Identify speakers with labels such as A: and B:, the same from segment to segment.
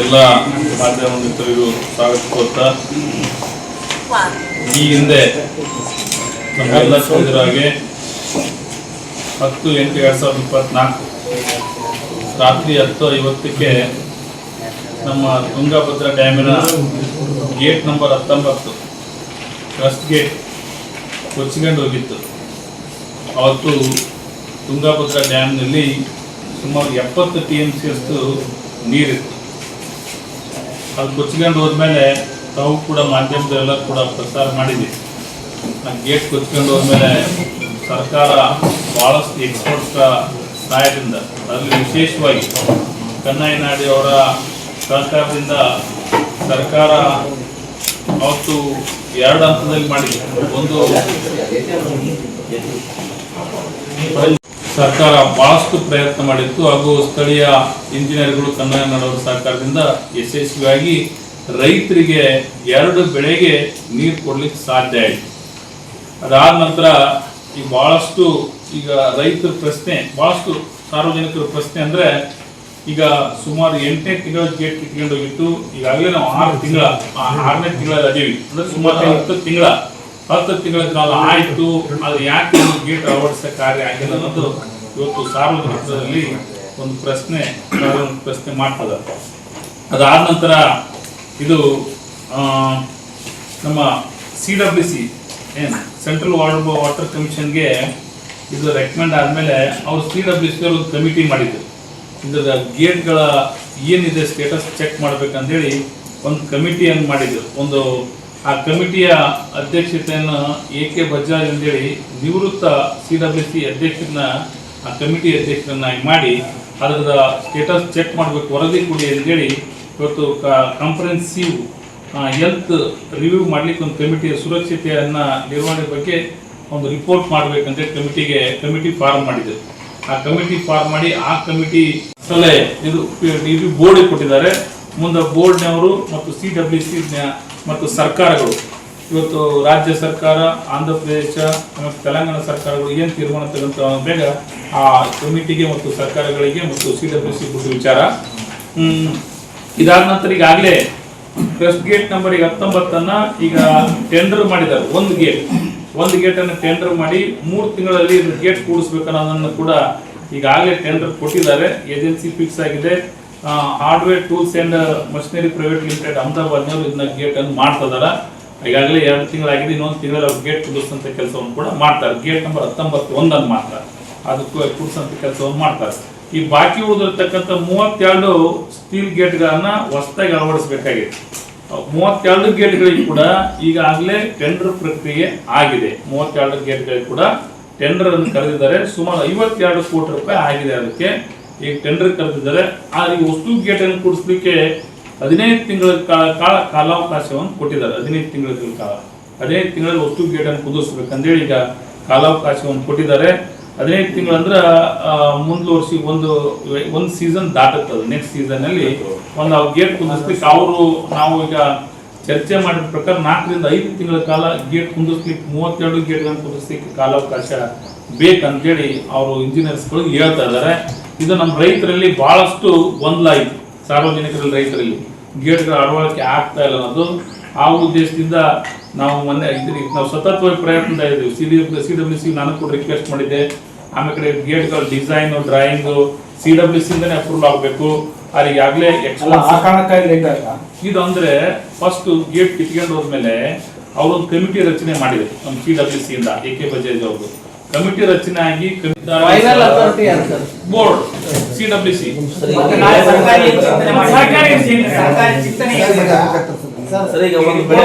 A: ಎಲ್ಲ ಮಾಧ್ಯಮ ಮಿತ್ರರಿಗೂ ಸ್ವಾಗತ ಈ ಹಿಂದೆ ತಿಳಿದಿರೋ ಹಾಗೆ ಹತ್ತು, ಎಂಟು, ಎರಡು ಸಾವಿರದ ಇಪ್ಪತ್ನಾಲ್ಕು ರಾತ್ರಿ ಹತ್ತು ಐವತ್ತಕ್ಕೆ ನಮ್ಮ ತುಂಗಭದ್ರಾ ಡ್ಯಾಮಿನ ಗೇಟ್ ನಂಬರ್ ಹತ್ತೊಂಬತ್ತು ಫಸ್ಟ್ ಗೇಟ್ ಕೊಚ್ಚಿಕೊಂಡು ಹೋಗಿತ್ತು. ಅವತ್ತು ತುಂಗಭದ್ರಾ ಡ್ಯಾಮ್ನಲ್ಲಿ ಸುಮಾರು ಎಪ್ಪತ್ತು ಟಿ ಎಂ ಸಿ ಅಷ್ಟು ನೀರಿತ್ತು. ಅದು ಕೊಚ್ಕೊಂಡು ಹೋದ್ಮೇಲೆ ತಾವು ಕೂಡ ಮಾಧ್ಯಮದೆಲ್ಲ ಕೂಡ ಪ್ರಸಾರ ಮಾಡಿದ್ವಿ. ಆ ಗೇಟ್ ಕೊಚ್ಕೊಂಡು ಹೋದ್ಮೇಲೆ ಸರ್ಕಾರ ಭಾಳಷ್ಟು ಎಕ್ಸ್ಪರ್ಟ್ಸ್ ಸಹಾಯದಿಂದ, ಅದರಲ್ಲಿ ವಿಶೇಷವಾಗಿ ಕನ್ನಯ್ಯನಾಡಿ ಅವರ ಸಹಕಾರದಿಂದ ಸರ್ಕಾರ ಅವತ್ತು ಎರಡು ಹಂತದಲ್ಲಿ ಮಾಡಿದೆ. ಒಂದು ಸರ್ಕಾರ ಬಹಳಷ್ಟು ಪ್ರಯತ್ನ ಮಾಡಿತ್ತು ಹಾಗೂ ಸ್ಥಳೀಯ ಇಂಜಿನಿಯರ್ಗಳು ಕನ್ನಡನವರ ಸಹಕಾರದಿಂದ ಯಶಸ್ವಿಯಾಗಿ ರೈತರಿಗೆ ಎರಡು ಬೆಳೆಗೆ ನೀರು ಕೊಡಲಿಕ್ಕೆ ಸಾಧ್ಯ ಆಯಿತು. ಅದಾದ ನಂತರ ಈ ಭಾಳಷ್ಟು ಈಗ ರೈತರ ಪ್ರಶ್ನೆ ಭಾಳಷ್ಟು ಸಾರ್ವಜನಿಕರ ಪ್ರಶ್ನೆ ಅಂದರೆ ಈಗ ಸುಮಾರು ಎಂಟನೇ ತಿಂಗಳ ಗೇಟ್ ಇಟ್ಕೊಂಡು ಹೋಗಿತ್ತು. ಈಗಾಗಲೇ ನಾವು ಆರು ತಿಂಗಳ ಆರನೇ ತಿಂಗಳಲ್ಲಿ ಅದೀವಿ. ಅಂದ್ರೆ ಸುಮಾರು ಹತ್ತು ತಿಂಗಳ. ಹತ್ತು ತಿಂಗಳ ಕಾಲ ಆಯಿತು. ಅದು ಯಾಕೆ ಗೇಟ್ ಅಳವಡಿಸೋ ಕಾರ್ಯ ಆಗಿಲ್ಲ ಅನ್ನೋದು ಇವತ್ತು ಸಾರ್ವಜನಿಕರಲ್ಲಿ ಒಂದು ಪ್ರಶ್ನೆ ಪ್ರಶ್ನೆ ಮಾಡ್ತದ. ಅದಾದ ನಂತರ ಇದು ನಮ್ಮ ಸಿ ಡಬ್ಲ್ಯೂ ಸಿ ಏನು ಸೆಂಟ್ರಲ್ ವಾಟರ್ ವಾಟರ್ ಕಮಿಷನ್ಗೆ ಇದು ರೆಕಮೆಂಡ್ ಆದಮೇಲೆ ಅವರು ಸಿ ಡಬ್ಲ್ಯೂ ಸಿ ಒಂದು ಕಮಿಟಿ ಮಾಡಿದ್ರು. ಇದರ ಗೇಟ್ಗಳ ಏನಿದೆ ಸ್ಟೇಟಸ್ ಚೆಕ್ ಮಾಡ್ಬೇಕಂತೇಳಿ ಒಂದು ಕಮಿಟಿಯನ್ನು ಮಾಡಿದ್ರು. ಒಂದು ಆ ಕಮಿಟಿಯ ಅಧ್ಯಕ್ಷತೆಯನ್ನು ಎ ಕೆ ಬಜಾಜ್ ಅಂತೇಳಿ ನಿವೃತ್ತ ಸಿ ಡಬ್ಲ್ಯೂ ಸಿ ಅಧ್ಯಕ್ಷರನ್ನ, ಆ ಕಮಿಟಿ ಅಧ್ಯಕ್ಷರನ್ನಾಗಿ ಮಾಡಿ ಅದರ ಸ್ಟೇಟಸ್ ಚೆಕ್ ಮಾಡಬೇಕು, ವರದಿ ಕೊಡಿ ಅಂತೇಳಿ ಇವತ್ತು ಕಾನ್ಫರೆನ್ಸಿವ್ ಹೆಲ್ತ್ ರಿವ್ಯೂ ಮಾಡ್ಲಿಕ್ಕೆ ಒಂದು ಕಮಿಟಿಯ ಸುರಕ್ಷತೆಯನ್ನು ನಿರ್ವಹಣೆ ಬಗ್ಗೆ ಒಂದು ರಿಪೋರ್ಟ್ ಮಾಡ್ಬೇಕಂತ ಕಮಿಟಿಗೆ, ಕಮಿಟಿ ಫಾರ್ಮ್ ಮಾಡಿದೆ. ಆ ಕಮಿಟಿ ಫಾರ್ಮ್ ಮಾಡಿ ಆ ಕಮಿಟಿ ಸಲಹೆ ಇದು ಬೋರ್ಡಿಗೆ ಬೋರ್ಡ್ ಕೊಟ್ಟಿದ್ದಾರೆ. ಮುಂದೆ ಬೋರ್ಡ್ನವರು ಮತ್ತು ಸಿ ಡಬ್ಲ್ಯೂ ಸಿ ಮತ್ತು ಸರ್ಕಾರಗಳು. ಇವತ್ತು ರಾಜ್ಯ ಸರ್ಕಾರ, ಆಂಧ್ರ ಪ್ರದೇಶ ಮತ್ತು ತೆಲಂಗಾಣ ಸರ್ಕಾರಗಳು ಏನು ತೀರ್ಮಾನ ತಗೊಂತ ಬೇಗ ಆ ಕಮಿಟಿಗೆ ಮತ್ತು ಸರ್ಕಾರಗಳಿಗೆ ಮತ್ತು ಸಿ ಡಬ್ಲ್ಯೂ ಸಿ ಕುರಿತು ವಿಚಾರ. ಇದಾದ ನಂತರ ಈಗಾಗಲೇ ಫಸ್ಟ್ ಗೇಟ್ ನಂಬರ್ ಈಗ ಹತ್ತೊಂಬತ್ತನ್ನು ಈಗ ಟೆಂಡರ್ ಮಾಡಿದ್ದಾರೆ. ಒಂದು ಗೇಟ್ ಒಂದು ಗೇಟನ್ನು ಟೆಂಡರ್ ಮಾಡಿ ಮೂರು ತಿಂಗಳಲ್ಲಿ ಗೇಟ್ ಕೂಡಿಸ್ಬೇಕನ್ನೋದನ್ನು ಕೂಡ ಈಗಾಗಲೇ ಟೆಂಡರ್ ಕೊಟ್ಟಿದ್ದಾರೆ. ಏಜೆನ್ಸಿ ಫಿಕ್ಸ್ ಆಗಿದೆ. Hardware tools and machinery private limited ಅಹಮದಾಬಾದ್ನವರು ಇದನ್ನ ಗೇಟ್ ಅನ್ನು ಮಾಡ್ತಿದಾರ. ಈಗಾಗಲೇ ಎರಡು ತಿಂಗಳಾಗಿದೆ, ಇನ್ನೊಂದು ಅವ್ರು ಗೇಟ್ ಕುದಿಸಂತ ಕೆಲಸವನ್ನು ಕೂಡ ಮಾಡ್ತಾರೆ. ಗೇಟ್ ನಂಬರ್ ಹತ್ತೊಂಬತ್ತು ಒಂದನ್ನು ಮಾಡ್ತಾರೆ. ಅದಕ್ಕೂ ಕುಡಿಸಂತ ಕೆಲಸವನ್ನು ಮಾಡ್ತಾರೆ. ಈ ಬಾಕಿ ಉಳಿದಿರ್ತಕ್ಕಂಥ ಮೂವತ್ತೆರಡು ಸ್ಟೀಲ್ ಗೇಟ್ಗಳನ್ನು ಹೊಸದಾಗಿ ಅಳವಡಿಸಬೇಕಾಗಿದೆ ಮೂವತ್ತೆರಡು ಗೇಟ್ಗಳಿಗೆ ಕೂಡ ಈಗಾಗಲೇ ಟೆಂಡರ್ ಪ್ರಕ್ರಿಯೆ ಆಗಿದೆ. ಮೂವತ್ತೆರಡು ಗೇಟ್ಗಳಿಗೆ ಕೂಡ ಟೆಂಡರ್ ಅನ್ನು ಕರೆದಿದ್ದಾರೆ. ಸುಮಾರು ಐವತ್ತೆರಡು ಕೋಟಿ ರೂಪಾಯಿ ಆಗಿದೆ ಅದಕ್ಕೆ. ಈಗ ಟೆಂಡರ್ ಕರೆದಿದ್ದಾರೆ ಆ ಈ ವಸ್ತು ಗೇಟ್ ಅನ್ನು ಕೂಡಿಸ್ಲಿಕ್ಕೆ ಹದಿನೈದು ತಿಂಗಳ ಕಾಲ ಕಾಲ, ಕಾಲಾವಕಾಶವನ್ನು ಕೊಟ್ಟಿದ್ದಾರೆ. ಹದಿನೈದು ತಿಂಗಳ ಕಾಲ. ಹದಿನೈದು ತಿಂಗಳಲ್ಲಿ ವಸ್ತು ಗೇಟ್ ಅನ್ನು ಕುದಿಸ್ಬೇಕಂತೇಳಿ ಈಗ ಕಾಲಾವಕಾಶವನ್ನು ಕೊಟ್ಟಿದ್ದಾರೆ. ಹದಿನೈದು ತಿಂಗಳು ಅಂದ್ರೆ ಮುಂದುವರ್ಸಿ ಒಂದು ಒಂದು ಸೀಸನ್ ದಾಟುತ್ತದೆ ನೆಕ್ಸ್ಟ್ ಸೀಸನ್ ಅಲ್ಲಿ ಒಂದು ಅವ್ರು ಗೇಟ್ ಕುಂದಿಸ್ಲಿಕ್ಕೆ ಅವರು ನಾವು ಈಗ ಚರ್ಚೆ ಮಾಡಿದ ಪ್ರಕಾರ ನಾಲ್ಕರಿಂದ ಐದು ತಿಂಗಳ ಕಾಲ ಗೇಟ್ ಕುಂದಿಸ್ಲಿಕ್ಕೆ ಮೂವತ್ತೆರಡು ಗೇಟ್ಗಳನ್ನು ಕುಂದಿಸ್ಲಿಕ್ಕೆ ಕಾಲಾವಕಾಶ ಬೇಕಂತೇಳಿ ಅವರು ಇಂಜಿನಿಯರ್ಸ್ಗಳು ಹೇಳ್ತಾ ಇದ್ದಾರೆ. ಇದು ನಮ್ಮ ರೈತರಲ್ಲಿ ಬಹಳಷ್ಟು ಗೊಂದಲ ಆಯ್ತು ಸಾರ್ವಜನಿಕರಲ್ಲಿ ರೈತರಲ್ಲಿ. ಗೇಟ್ಗಳ ಅಳವಡಿಕೆ ಆಗ್ತಾ ಇಲ್ಲ ಅನ್ನೋದು ಆ ಉದ್ದೇಶದಿಂದ ನಾವು ಮೊನ್ನೆ ಇದ್ರಿ ನಾವು ಸತತವಾಗಿ ಪ್ರಯತ್ನ ಇದ್ದೀವಿ. C D C W C ನಾನು ಕೂಡ ರಿಕ್ವೆಸ್ಟ್ ಮಾಡಿದ್ದೆ. ಆಮೇಲೆ ಗೇಟ್ಗಳ design drawing C W C ಇಂದನೇ approval ಆಗಬೇಕು. ಅಲ್ಲಿ ಈಗಾಗಲೇ ಇದು ಅಂದ್ರೆ ಫಸ್ಟ್ ಗೇಟ್ ಕಿತ್ಕೊಂಡು ಹೋದ್ಮೇಲೆ ಅವರೊಂದು ಕಮಿಟಿ ರಚನೆ ಮಾಡಿದೆ ನಮ್ಮ ಸಿ ಡಬ್ಲ್ಯೂ ಸಿಯಿಂದ ಇಂದ ಎ ಕೆ ಬಜಾಜ್ ಅವ್ರದ್ದು. ಕಮಿಟಿ ರಚನೆ ಆಗಿ ಬೋರ್ಡ್ ಸಿ ಡಬ್ಲ್ಯೂ ಸಿ
B: ಮತ್ತೆ ನಾಳೆ ಸರ್ಕಾರಿ ಚಿಂತನೆ ಸರ್ಕಾರಿ ಚಿಂತನೆ- ಸರ್ಕಾರಿ ಚಿಂತನೆ ಸರ್?
C: ಸರ್ ಒಂದು
A: ನಿಮಿಷ.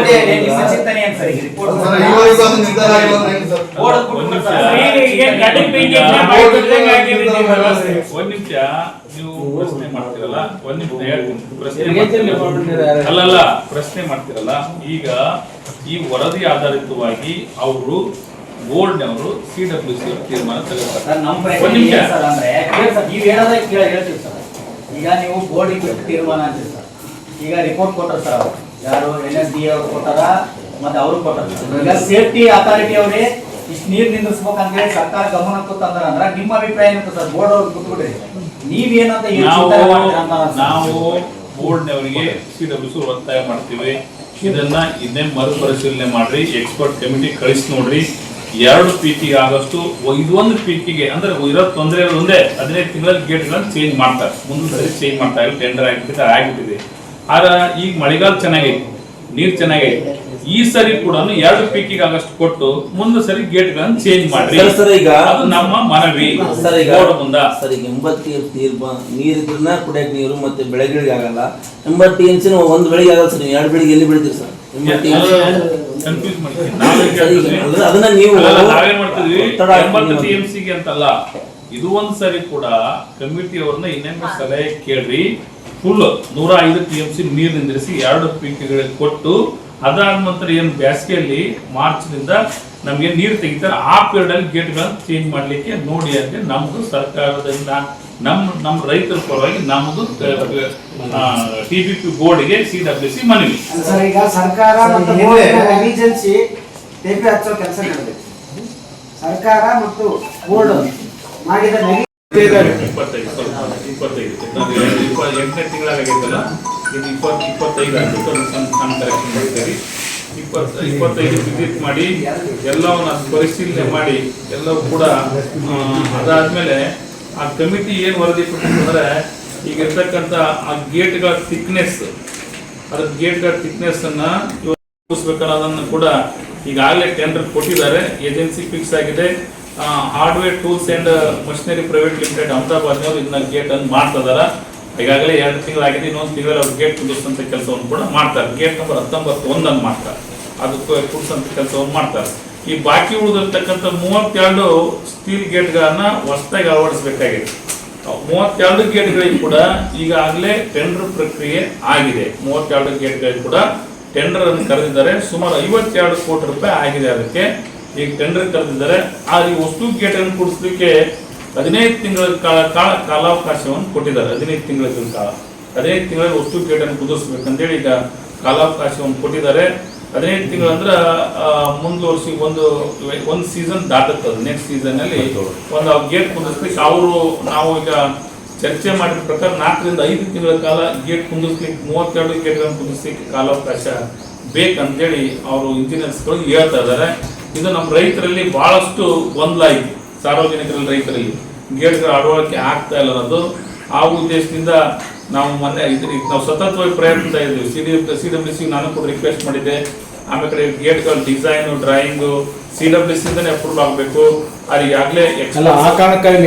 A: ನೀವು ಪ್ರಶ್ನೆ ಮಾಡ್ತಿರಲ್ಲ ಒಂದ್ ನಿಮಿಷ ಹೇಳ್ತೀನಿ. ಪ್ರಶ್ನೆ ಅಲ್ಲಲ್ಲ ಪ್ರಶ್ನೆ ಮಾಡ್ತಿರಲ್ಲ ಈಗ ಈ ವರದಿ ಆಧಾರಿತವಾಗಿ ಅವರು ಬೋರ್ಡ್ನವರು ಸಿ ಡಬ್ಲ್ಯೂ ಸಿ ತೀರ್ಮಾನ ತಗೋತಾರೆ ಒಂದ್ ನಿಮಿಷ.
B: ಹೇಳ್ತೀವಿ ಸರ್. ಈಗ ನೀವು ಬೋರ್ಡಿಗೆ ಬಿಟ್ಟು ತೀರ್ಮಾನ ಅಂತೀರಿ ಸರ್. ಈಗ ರಿಪೋರ್ಟ್ ಕೊಟ್ಟರು ಸರ್ ಅವರು. ಯಾರು ಎನ್ ಎಸ್ ಡಿ ಅವ್ರು ಕೊಟ್ಟಾರ ಮತ್ತೆ ಅವರು ಕೊಟ್ಟಾರ ಈಗ ಸೇಫ್ಟಿ ಅಥಾರಿಟಿ ಅವರೇ ಇಷ್ಟು ನೀರ್ ಅಂತ ಹೇಳಿ ಸರ್ಕಾರ ಗಮನಕ್ಕೆ ತಂದ್ರ ಅಂದ್ರೆ ನಿಮ್ಮ ಅಭಿಪ್ರಾಯ ಏನಂತ ಸರ್? ಬೋರ್ಡ್ ಅವ್ರು ಬಿಟ್ಬಿಡ್ರಿ ನೀವೇನಂತ ಏನ್
A: ನಾವು
B: ಚಿಂತನೆ ಮಾಡ್ತೀರಾ ಅಂತ ಅನ್ಸುತ್ತೆ.
A: ನಾವು ಬೋರ್ಡ್ನವರಿಗೆ ಸಿ ಡಬ್ಲ್ಯೂ ಒತ್ತಾಯ ಮಾಡ್ತೀವಿ. ಇದನ್ನ ಇನ್ನೇ ಮರುಪರಿಶೀಲನೆ ಮಾಡ್ರಿ ಎಕ್ಸ್ಪರ್ಟ್ ಕಮಿಟಿ ಕಳಿಸಿ ನೋಡ್ರಿ. ಎರಡು ಪೀಕಿಗೆ ಆಗಷ್ಟು ಒಂದು ಪೀಕಿಗೆ ಅಂದ್ರೆ ಇರೋ ತೊಂದರೆ ಒಂದೇ ಹದಿನೈದು ತಿಂಗಳಲ್ಲಿ ಗೇಟ್ಗಳನ್ನ ಚೇಂಜ್ ಮಾಡ್ತಾರೆ. ಮುಂದಿನ ಸರಿ ಚೇಂಜ್ ಮಾಡ್ತಾ ಇರೋ ಟೆಂಡರ್ ಆಗಿಬಿಟ್ಟಿದೆ ಆಗಿಬಿಟ್ಟಿದೆ. ಆದ್ರೆ ಈಗ ಮಳೆಗಾಲ ಚೆನ್ನಾಗೈತಿ ನೀರ್ ಚೆನ್ನಾಗೈತಿ. ಈ ಸರಿ ಕೂಡ ಎರಡು ಪೀಕಿಗೆ ಆಗಷ್ಟು ಕೊಟ್ಟು ಮುಂದೆ ಸರಿ ಗೇಟ್ಗಳನ್ನ ಚೇಂಜ್ ಮಾಡಿ
D: ಸರ್, ಈಗ-
A: ಅದು ನಮ್ಮ ಮನವಿ.
D: ಸರ್ ಈಗ
A: ಮುಂದ.
D: ಸರ್ ಈಗ ಎಂಬತ್ತು ನೀರು ನೀರಿದ್ರನ್ನ ಕುಡಿಯಕ್ ನೀರು ಮತ್ತೆ ಬೆಳೆಗಳಿಗೆ ಆಗಲ್ಲ. ಎಂಬತ್ತು ಇಂಚಿನ ಒಂದು ಬೆಳಿಗ್ಗೆ ಆಗಲ್ಲ ಸರ್ ಎರಡು ಬೆಳಿಗ್ಗೆ ಎಲ್ಲಿ ಬೆಳಿತೀರಿ ಸರ್? ಎಂಬತ್ತು
A: ಕನ್ಫ್ಯೂಸ್ ಮಾಡ್ತೀವಿ
D: ಅದನ್ನ ನೀವು
A: ನಾವೇನ್
D: ಹಾಕಿ
A: ಎಂಬತ್ತು ಟಿ ಎಂ ಸಿಗೆ ಅಂತಲ್ಲ ಇದು ಒಂದ್ ಸರಿ ಕೂಡ ಕಮಿಟಿ ಅವ್ರನ್ನ ಇನ್ನೊಮ್ಮೆ ಸಲಹೆ ಕೇಳ್ರಿ. ಫುಲ್ ನೂರ ಐದು ಟಿ ಎಂ ಸಿ ನೀರು ನಿಂದ್ರಿಸಿ ಎರಡು ಪೀಕ್ಗಳಿಗೆ ಕೊಟ್ಟು ಅದಾದ ನಂತರ ಏನು ಬೇಸಿಗೆಯಲ್ಲಿ ಮಾರ್ಚ್ನಿಂದ ನಮ್ಗೆ ನೀರು ತೆಗಿತಾರೆ. ಆ ಪೀರಿಯಡ್ ಅಲ್ಲಿ ಗೇಟ್ ಗಳನ್ನ ಚೇಂಜ್ ಮಾಡ್ಲಿಕ್ಕೆ ನೋಡಿ ಅಂತ ನಮ್ದು ಸರ್ಕಾರದಿಂದ ನಮ್ ನಮ್ಮ ರೈತರ ಪರವಾಗಿ ನಮ್ದು ಟಿ ಬಿ ಪಿ ಬೋರ್ಡ್ಗೆ ಸಿ ಡಬ್ಲ್ಯೂ ಸಿ ಮನವಿ.
E: ಸರ್ ಈಗ ಸರ್ಕಾರ ಟೇಪಿ ಹಚ್ಚೋ ಕೆಲಸ ಸರ್ಕಾರ ಮತ್ತು ಬೋರ್ಡ್ ಮಾಡಿದ
A: ಇಪ್ಪತ್ತೈದು ಸ್ವಲ್ಪ ಇಪ್ಪತ್ತೈದು. ಎಂಟನೇ ತಿಂಗಳಾಗೈತಲ್ಲ? ಇದು ಇಪ್ಪತ್ತು ಇಪ್ಪತ್ತೈದು ಅಂತ ಅದು ಸಣ್ಣ ಕರೆಕ್ಷನ್ ಇಪ್ಪತ್ತು, ಇಪ್ಪತ್ತೈದು ವಿಸಿಟ್ ಮಾಡಿ, ಎಲ್ಲವನ್ನ ಪರಿಶೀಲನೆ ಮಾಡಿ, ಎಲ್ಲವೂ ಕೂಡ ಅದಾದಮೇಲೆ ಆ ಕಮಿಟಿ ಏನು ವರದಿ ಕೊಟ್ಟಿರ್ತಂದ್ರೆ ಈಗ ಇರ್ತಕ್ಕಂಥ ಆ ಗೇಟ್ಗಳ ಥಿಕ್ನೆಸ್ ಅದ್ರ ಗೇಟ್ಗಳ ಥಿಕ್ನೆಸ್ ಅನ್ನ ಅದನ್ನು ಕೂಡ ಈಗಾಗಲೇ ಟೆಂಡರ್ ಕೊಟ್ಟಿದ್ದಾರೆ. ಏಜೆನ್ಸಿ ಫಿಕ್ಸ್ ಆಗಿದೆ. Hardware tools and machinery private limited ಅಹಮದಾಬಾದ್ನವ್ರು ಇದನ್ನ ಗೇಟನ್ನು ಮಾಡ್ತಾ ಇದಾರ. ಈಗಾಗಲೇ ಎರಡು ತಿಂಗಳಾಗಿದೆ, ಇನ್ನೊಂದು ತಿಂಗಳಲ್ಲಿ ಅವ್ರು ಗೇಟ್ ಕುದಿಸುವಂತ ಕೆಲಸವನ್ನು ಕೂಡ ಮಾಡ್ತಾರೆ. ಗೇಟ್ ನಂಬರ್ ಹತ್ತೊಂಬತ್ತು ಒಂದನ್ನು ಮಾಡ್ತಾರೆ. ಅದಕ್ಕೆ ಕುಡಿಸಂತ ಕೆಲಸವನ್ನು ಮಾಡ್ತಾರೆ. ಈ ಬಾಕಿ ಉಳಿದಿರ್ತಕ್ಕಂಥ ಮೂವತ್ತೆರಡು ಸ್ಟೀಲ್ ಗೇಟ್ಗಳನ್ನು ಹೊಸದಾಗಿ ಅಳವಡಿಸಬೇಕಾಗಿದೆ. ಮೂವತ್ತೆರಡು ಗೇಟ್ಗಳಿಗೆ ಕೂಡ ಈಗಾಗಲೇ ಟೆಂಡರ್ ಪ್ರಕ್ರಿಯೆ ಆಗಿದೆ. ಮೂವತ್ತೆರಡು ಗೇಟ್ಗಳಿಗೆ ಕೂಡ ಟೆಂಡರ್ ಅನ್ನು ಕರೆದಿದ್ದಾರೆ. ಸುಮಾರು ಐವತ್ತೆರಡು ಕೋಟಿ ರೂಪಾಯಿ ಆಗಿದೆ ಅದಕ್ಕೆ. ಈಗ ಟೆಂಡರ್ ಕರೆದಿದ್ದಾರೆ. ಆ ಈ ವಸ್ತು ಗೇಟ್ ಅನ್ನು ಕೊಡಿಸ್ಲಿಕ್ಕೆ ಹದಿನೈದು ತಿಂಗಳ ಕಾಲ ಕಾಲ ಕಾಲಾವಕಾಶವನ್ನು ಕೊಟ್ಟಿದ್ದಾರೆ. ಹದಿನೈದು ತಿಂಗಳ ಕಾಲ. ಹದಿನೈದು ತಿಂಗಳಲ್ಲಿ ವಸ್ತು ಗೇಟ್ ಅನ್ನು ಕುದಿಸ್ಬೇಕಂತೇಳಿ ಈಗ ಕಾಲಾವಕಾಶವನ್ನು ಕೊಟ್ಟಿದ್ದಾರೆ. ಹದಿನೈದು ತಿಂಗಳು ಅಂದ್ರೆ ಆ, ಮುಂದುವರ್ಸಿ ಒಂದು ಒಂದು ಸೀಸನ್ ದಾಟುತ್ತದೆ ನೆಕ್ಸ್ಟ್ ಸೀಸನ್ ಅಲ್ಲಿ ಒಂದು ಗೇಟ್ ಕುಂದಿಸ್ಲಿಕ್ಕೆ ಅವರು ನಾವು ಈಗ ಚರ್ಚೆ ಮಾಡಿದ ಪ್ರಕಾರ ನಾಲ್ಕರಿಂದ ಐದು ತಿಂಗಳ ಕಾಲ ಗೇಟ್ ಕುಂದಿಸ್ಲಿಕ್ಕೆ ಮೂವತ್ತೆರಡು ಗೇಟ್ಗಳನ್ನು ಕುಂದಿಸ್ಲಿಕ್ಕೆ ಕಾಲಾವಕಾಶ ಬೇಕಂತೇಳಿ ಅವರು ಇಂಜಿನಿಯರ್ಸ್ಗಳು ಹೇಳ್ತಾ ಇದ್ದಾರೆ. ಇದು ನಮ್ಮ ರೈತರಲ್ಲಿ ಬಹಳಷ್ಟು ಗೊಂದಲ ಸಾರ್ವಜನಿಕರಲ್ಲಿ ರೈತರಲ್ಲಿ. ಗೇಟ್ಗಳ ಅಳವಡಿಕೆ ಆಗ್ತಾ ಇಲ್ಲ ಅನ್ನೋದು ಆ ಉದ್ದೇಶದಿಂದ ನಾವು ಮೊನ್ನೆ ನಾವು ಸತತವಾಗಿ ಪ್ರಯತ್ನ ಇದ್ವಿ C D C W C ನಾನು ಕೂಡ ರಿಕ್ವೆಸ್ಟ್ ಮಾಡಿದ್ದೆ. ಆಮೇಲೆ ಗೇಟ್ಗಳ design drawing C W C ಇಂದನೇ approve ಆಗಬೇಕು. ಅದು
F: ಆಗಲೇ ಆ ಕಾರಣಕ್ಕಾಗಿ